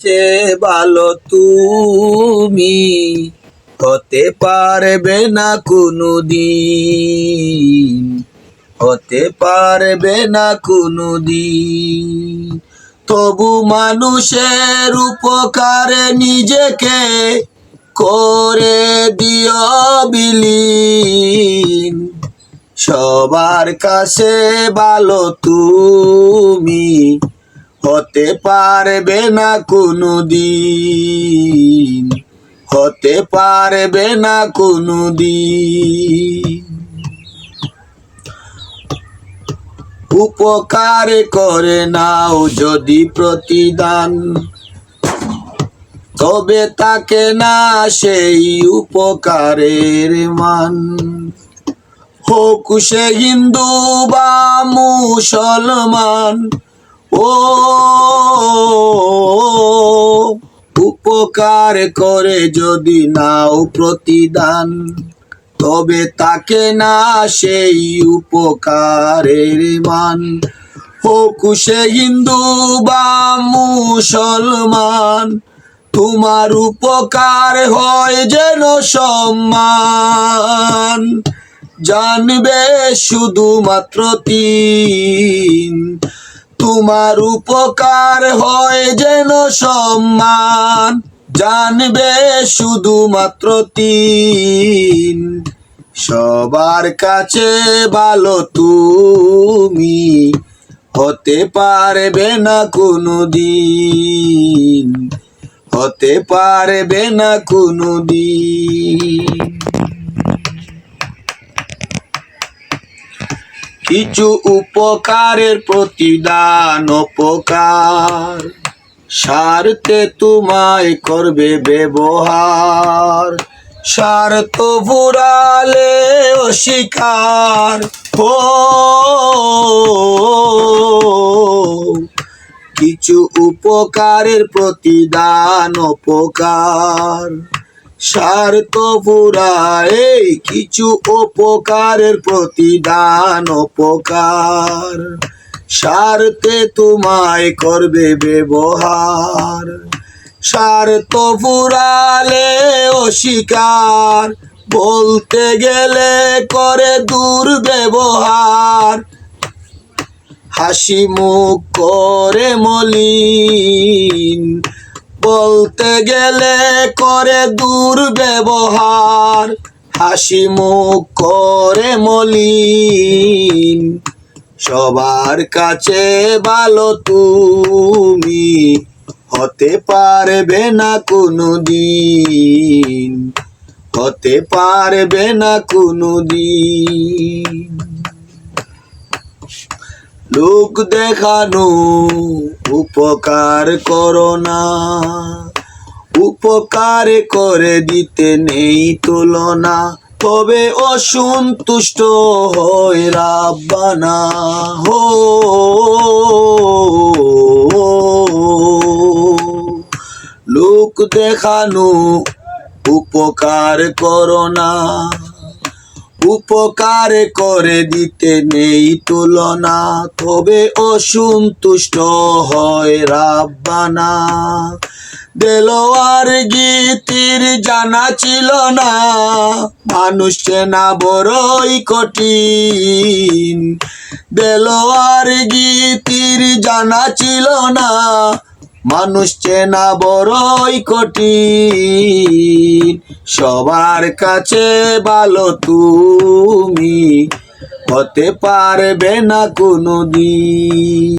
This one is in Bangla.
সে ভালো তুমি। হতে পারবে না কোনো দিন হতে পারবে না কোনো তবু মানুষের উপকারে নিজেকে করে দিও বিলীন। সবার কাছে ভালো তুমি। হতে পারবে না কোনো দিন হতে পারবে না কোনো দিন উপকার করে নাও যদি প্রতিদান, তবে তাকে না সেই উপকারের মান। হোক সে হিন্দু বা মুসলমান ও, উপকার করে যদি নাও প্রতিদান, তবে তাকে না সেই উপকারের মান। হোক সে হিন্দু বা মুসলমান, তোমার উপকার হয় যেন সম্মান। জানবে শুধুমাত্র তিন তোমার উপকার হয় যেন সম্মান। জানবে শুধুমাত্র তিন। সবার কাছে ভালো তুমি হতে পারবে না কোনো দিন হতে পারবে না কোনো দিন কিছু উপকারের প্রতিদান, উপকার। স্বার্থে তোমায় করবে ব্যবহার। স্বার্থ ফুরালে অস্বীকার। ও কিছু উপকারের প্রতিদান, উপকার। স্বার্থ ফুরায় কিছু উপকারের প্রতিদান, উপকার। স্বার্থে তোমায় করবে ব্যবহার। স্বার্থ ফুরালে অস্বীকার, বলতে গেলে করে দুর্ব্যবহার। হাসি মুখ করে মলিন বলতে গেলে করে দুর্ব্যবহার। হাসি মুখ করে মলিন। সবার কাছে ভালো তুমি হতে পারবে না কোনো দিন হতে পারবে না কোনো দিন লোক দেখানো, উপকার করো না। উপকার করে দিতে নেই তুলনা, তবে অসন্তুষ্ট হয় রাব্বানা। হো, লোক দেখানো, উপকার করো না। উপকার করে দিতে নেই তুলনা, তবে অসন্তুষ্ট হয় রাব্বানা। দেলোয়ার গীতির জানা ছিল না, মানুষ চেনা বড়ই কঠিন। দেলোয়ার গীতির জানা ছিল না মানুষ চেনা বড়ই কঠিন। সবার কাছে ভালো তুমি হতে পারবে না কোনো দিন